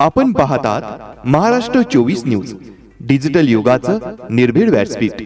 आपण पाहतात महाराष्ट्र चोवीस न्यूज डिजिटल युगाचं निर्भीड व्यासपीठ.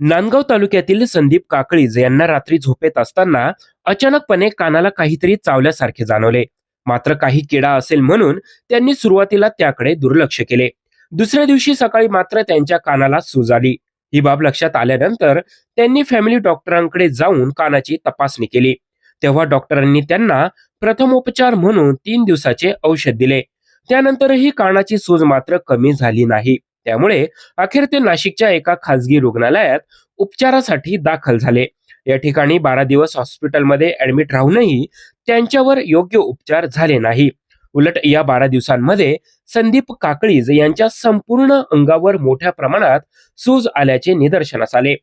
नांदगाव तालुक्यातील संदीप काकळीज यांना रात्री झोपेत असताना अचानकपणे कानाला काहीतरी चावल्यासारखे जाणवले. मात्र काही किडा असेल म्हणून त्यांनी सुरुवातीला त्याकडे दुर्लक्ष केले. दुसऱ्या दिवशी सकाळी मात्र त्यांच्या कानाला सूज आली. ही बाब लक्षात आल्यानंतर त्यांनी फॅमिली डॉक्टरांकडे जाऊन कानाची तपासणी केली. तेव्हा डॉक्टरांनी त्यांना प्रथमोपचार म्हणून तीन दिवसाचे औषध दिले. त्यानंतरही कानाची सूज मात्र कमी झाली नाही. त्यामुळे अखेर ते नाशिकच्या एका खासगी रुग्णालयात उपचारासाठी दाखल झाले. या ठिकाणी बारा दिवस हॉस्पिटलमध्ये ऍडमिट राहूनही त्यांच्यावर योग्य उपचार झाले नाही. उलट या बारा दिवसांमध्ये संदीप काकळीज यांच्या संपूर्ण अंगावर मोठ्या प्रमाणात सूज आल्याचे निदर्शनास आले.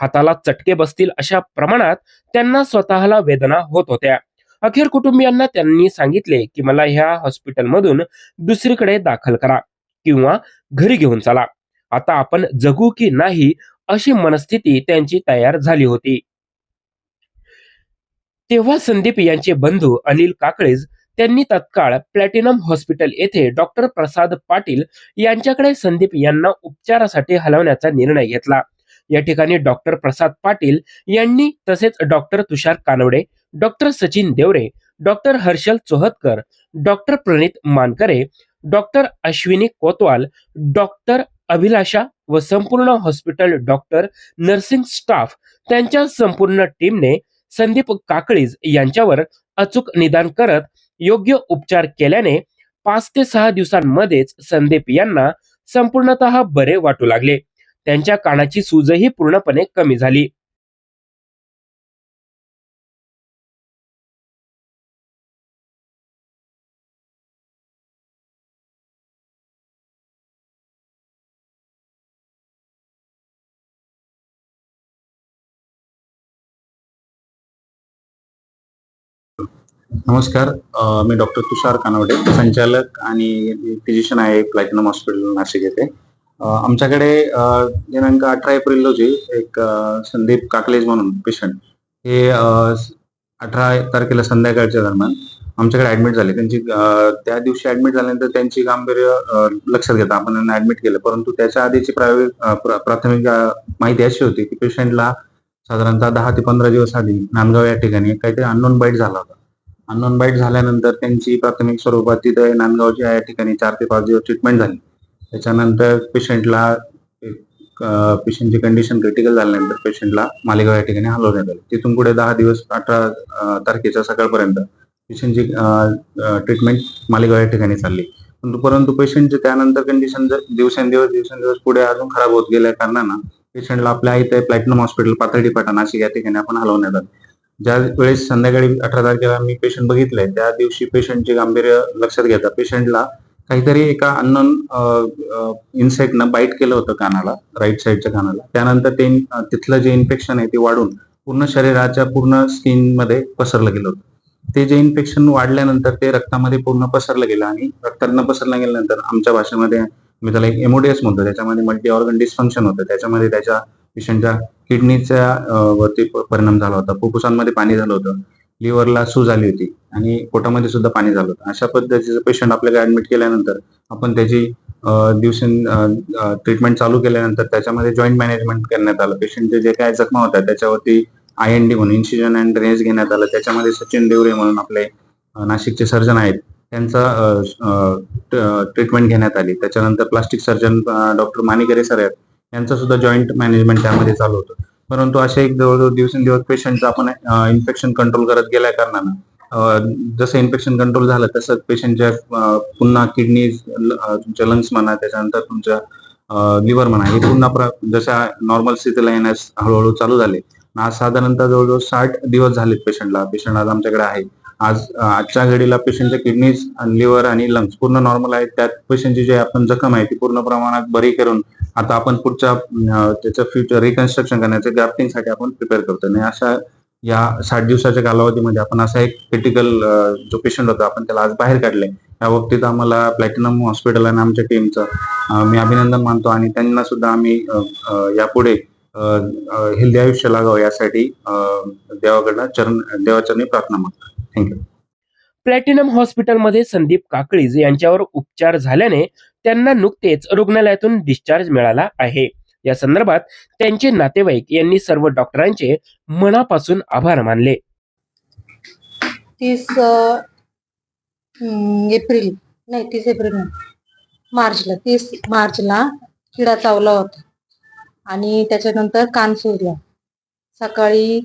हाताला चटके बसतील अशा प्रमाणात त्यांना स्वतःला वेदना होत होत्या. अखेर कुटुंबियांना त्यांनी सांगितले की मला ह्या हॉस्पिटलमधून दुसरीकडे दाखल करा किंवा घरी घेऊन चला. आता आपण जगू की नाही अशी मनस्थिती त्यांची तयार झाली होती. तेव्हा संदीप यांचे बंधू अनिल काकळेज त्यांनी तत्काळ प्लॅटिनम हॉस्पिटल येथे डॉक्टर प्रसाद पाटील यांच्याकडे संदीप यांना उपचारासाठी हलवण्याचा निर्णय घेतला. या ठिकाणी डॉक्टर प्रसाद पाटील यांनी तसेच doctor Tushar Kanwade doctor Sachin Deore doctor Harshal Chohatkar doctor Pranit Mankare doctor Ashwini Kotwal doctor Abhilasha व संपूर्ण हॉस्पिटल डॉक्टर नर्सिंग स्टाफ त्यांच्या संपूर्ण टीमने संदीप काकळीज यांच्यावर अचूक निदान करत योग्य उपचार केल्याने पाच ते सहा दिवसांमध्येच संदीप यांना संपूर्णतः बरे वाटू लागले. त्यांच्या कानाची सूजही पूर्णपणे कमी झाली. नमस्कार मी डॉक्टर तुषार कानवडे संचालक आणि फिजिशियन आहे प्लॅटिनम हॉस्पिटल नाशिक येथे. आमच्याकडे दिनांक अठरा एप्रिल रोजी एक संदीप काकलेज म्हणून पेशंट हे अठरा तारखेला संध्याकाळच्या दरम्यान आमच्याकडे ऍडमिट झाले. त्यांची त्या दिवशी ऍडमिट झाल्यानंतर त्यांची गांभीर्य लक्षात घेता आपण त्यांना ऍडमिट केलं. परंतु त्याच्या आधीची प्रायोगिक प्राथमिक माहिती अशी होती की पेशंटला साधारणतः दहा ते पंधरा दिवस आधी नांदगाव या ठिकाणी काहीतरी अननोन बाईट झाला होता. अननोन बाईट झाल्यानंतर त्यांची प्राथमिक स्वरूपात तिथे नांदगावच्या या ठिकाणी चार ते पाच दिवस ट्रीटमेंट झाली. त्याच्यानंतर पेशंटला पेशंटची कंडिशन क्रिटिकल झाल्यानंतर पेशंटला मालेगाव या ठिकाणी हलवण्यात आलं. तिथून पुढे दहा दिवस अठरा तारखेच्या सकाळपर्यंत पेशंटची ट्रीटमेंट मालेगाव या ठिकाणी चालली. परंतु परंतु पेशंटचे त्यानंतर कंडिशन दिवसेंदिवस दिवसेंदिवस पुढे अजून खराब होत गेल्या कारणानं पेशंटला आपल्या इथे प्लॅटिनम हॉस्पिटल पाथर्डी पाटा नाशिक या ठिकाणी आपण हलवण्यात आलं. ज्या वेळेस संध्याकाळी अठरा तारखेला मी पेशंट बघितलंय त्या दिवशी पेशंटचे गांभीर्य लक्षात घेता. पेशंटला काहीतरी एका अननोन इन्सेक्टनं बाईट केलं होतं कानाला राईट साईडच्या कानाला. त्यानंतर ते तिथलं जे इन्फेक्शन आहे ते वाढून पूर्ण शरीराच्या पूर्ण स्किनमध्ये पसरलं गेलं होतं. ते जे इन्फेक्शन वाढल्यानंतर ते रक्तामध्ये पूर्ण पसरलं गेलं आणि रक्तातनं पसरलं गेल्यानंतर आमच्या भाषेमध्ये मी त्याला एक एमोडियस म्हणतो त्याच्यामध्ये मल्टी ऑर्गन डिस्फंक्शन होतं. त्याच्यामध्ये त्याच्या पेशंटच्या किडनीच्या वरती परिणाम झाला होता. फुफ्फुसांमध्ये पाणी झालं होतं. लिव्हरला सूज आली होती आणि पोटामध्ये सुद्धा पाणी झालं होतं. अशा पद्धतीचं पेशंट आपल्याकडे ऍडमिट केल्यानंतर आपण त्याची दिवसें ट्रीटमेंट चालू केल्यानंतर त्याच्यामध्ये जॉईंट मॅनेजमेंट करण्यात आलं. पेशंटचे जे काय जखमा होत्या त्याच्यावरती आय एन डी म्हणून इन्सिजन अँड ड्रेनेज घेण्यात आलं. त्याच्यामध्ये सचिन देवरे म्हणून आपले नाशिकचे सर्जन आहेत. त्यांचा ट्रीटमेंट घेण्यात आली. त्याच्यानंतर plastic surgeon doctor Manikare sir आहेत. यांचं सुद्धा जॉईंट मॅनेजमेंट त्यामध्ये चालू होतं. परंतु असे एक जवळजवळ दिवसेंदिवस पेशंटचं आपण इन्फेक्शन कंट्रोल करत गेल्या कारणानं जसं इन्फेक्शन कंट्रोल झालं तसं पेशंटच्या पुन्हा किडनी तुमच्या लंग्स म्हणा त्याच्यानंतर तुमच्या लिव्हर म्हणा हे पुन्हा जशा नॉर्मल स्थितीला येण्यास हळूहळू चालू झाले. आज साधारणतः जवळजवळ साठ दिवस झालेत पेशंटला पेशंट आज आमच्याकडे आहे. आज आजच्या घडीला पेशंटच्या किडनीज लिव्हर आणि लंग्स पूर्ण नॉर्मल आहेत. त्यात पेशंटची जे आपण जखम आहे ती पूर्ण प्रमाणात बरी करून आता आपण पुढच्या त्याचं फ्युचर रिकन्स्ट्रक्शन करण्याचं ग्राफ्टिंगसाठी आपण प्रिपेअर करतो आणि अशा या साठ दिवसाच्या कालावधीमध्ये आपण असा एक क्रिटिकल जो पेशंट होता आपण त्याला आज बाहेर काढले त्या बाबतीत आम्हाला प्लॅटिनम हॉस्पिटल आणि आमच्या टीमचं मी अभिनंदन मानतो आणि त्यांना सुद्धा आम्ही यापुढे हेल्दी आयुष्य लागावं यासाठी देवाकडनं चरण देवाचरणी प्रार्थना मागतो. थँक्यू प्लॅटिनम हॉस्पिटलमध्ये संदीप काकळीज यांच्यावर उपचार झाल्याने त्यांना नुकतेच रुग्णालयातून डिस्चार्ज मिळाला आहे. या संदर्भात त्यांचे नातेवाईक यांनी सर्व डॉक्टरांचे मनापासून आभार मानले. तीस एप्रिल नाही तीस एप्रिल मार्चला तीस मार्चला किडा चावला होता. आणि त्याच्यानंतर कान सुजला सकाळी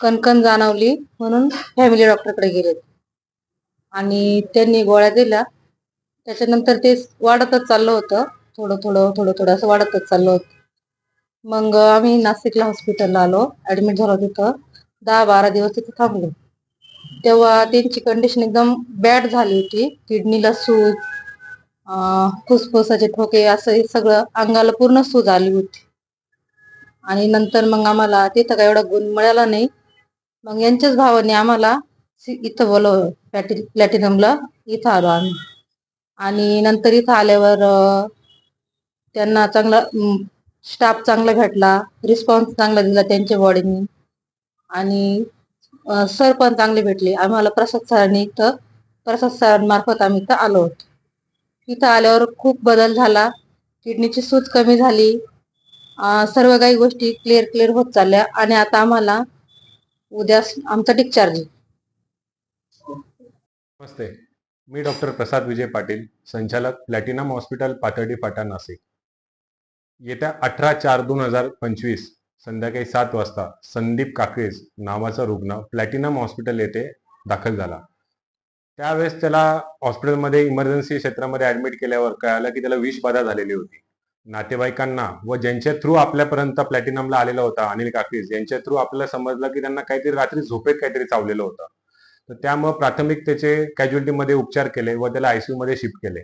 कणकण जाणवली म्हणून फॅमिली डॉक्टरकडे गेले आणि त्यांनी गोळ्या दिल्या. त्याच्यानंतर ते वाढतच चाललं होतं. थोडं थोडं थोडं थोडं असं वाढतच चाललं होतं. मग आम्ही नाशिकला हॉस्पिटलला आलो. ऍडमिट झालो तिथं. दहा बारा दिवस तिथं थांबलो. तेव्हा त्यांची कंडिशन एकदम बॅड झाली होती. किडनीला सूज फुसफुसाचे ठोके असं हे सगळं अंगाला पूर्ण सूज आली होती. आणि नंतर मग आम्हाला तिथं काय एवढा गुण मिळाला नाही. मग यांच्याच भावाने आम्हाला इथं बोलव प्लॅटि प्लॅटिनमला इथं आलो आम्ही. आणि नंतर इथं आल्यावर त्यांना चांगला स्टाफ चांगला भेटला रिस्पॉन्स चांगला दिला त्यांच्या बॉडीनी आणि सर पण चांगले भेटले. आम्हाला प्रसाद सरांनी इथं प्रसाद सरांमार्फत आम्ही इथं आलो होतो. इथं आल्यावर खूप बदल झाला. किडनीची सूज कमी झाली. सर्व काही गोष्टी क्लिअर क्लिअर होत चालल्या. आणि आता आम्हाला उद्या आमचा डिस्चार्ज नमस्ते. मी डॉक्टर प्रसाद विजय पाटील संचालक प्लॅटिनम हॉस्पिटल पाथर्डी फाटा नाशिक. येत्या अठरा चार दोन हजार पंचवीस संध्याकाळी सात वाजता संदीप काकळेज नावाचा रुग्ण प्लॅटिनम हॉस्पिटल येथे दाखल झाला. त्यावेळेस त्याला हॉस्पिटलमध्ये इमर्जन्सी क्षेत्रामध्ये ऍडमिट केल्यावर कळालं की त्याला विषबाधा झालेली होती. नातेवाईकांना व ज्यांच्या थ्रू आपल्यापर्यंत प्लॅटिनमला आलेला होता अनिल काकीज यांच्या थ्रू आपल्याला समजलं की त्यांना काहीतरी रात्री झोपेत काहीतरी चावलेलं होतं. तर त्यामुळे प्राथमिक त्याचे कॅज्युअलिटीमध्ये उपचार केले व त्याला आयसीयू मध्ये शिफ्ट केले.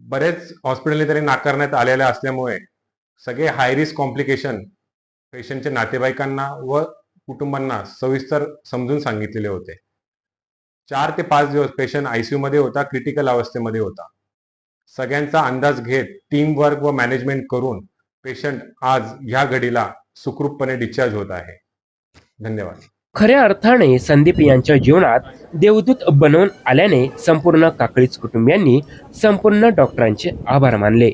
बरेच हॉस्पिटलने तरी नाकारण्यात आलेल्या असल्यामुळे सगळे हाय रिस्क कॉम्प्लिकेशन पेशंटच्या नातेवाईकांना व कुटुंबांना सविस्तर समजून सांगितलेले होते. चार ते पाच दिवस पेशंट आयसीयू मध्ये होता क्रिटिकल अवस्थेमध्ये होता. सगळ्यांचा अंदाज घेत टीम वर्क व मॅनेजमेंट करून पेशंट आज ह्या घडीला सुखरूपपणे डिस्चार्ज होत आहे. धन्यवाद. खऱ्या अर्थाने संदीप यांच्या जीवनात देवदूत बनवून आल्याने संपूर्ण काकळीच कुटुंबियांनी संपूर्ण डॉक्टरांचे आभार मानले.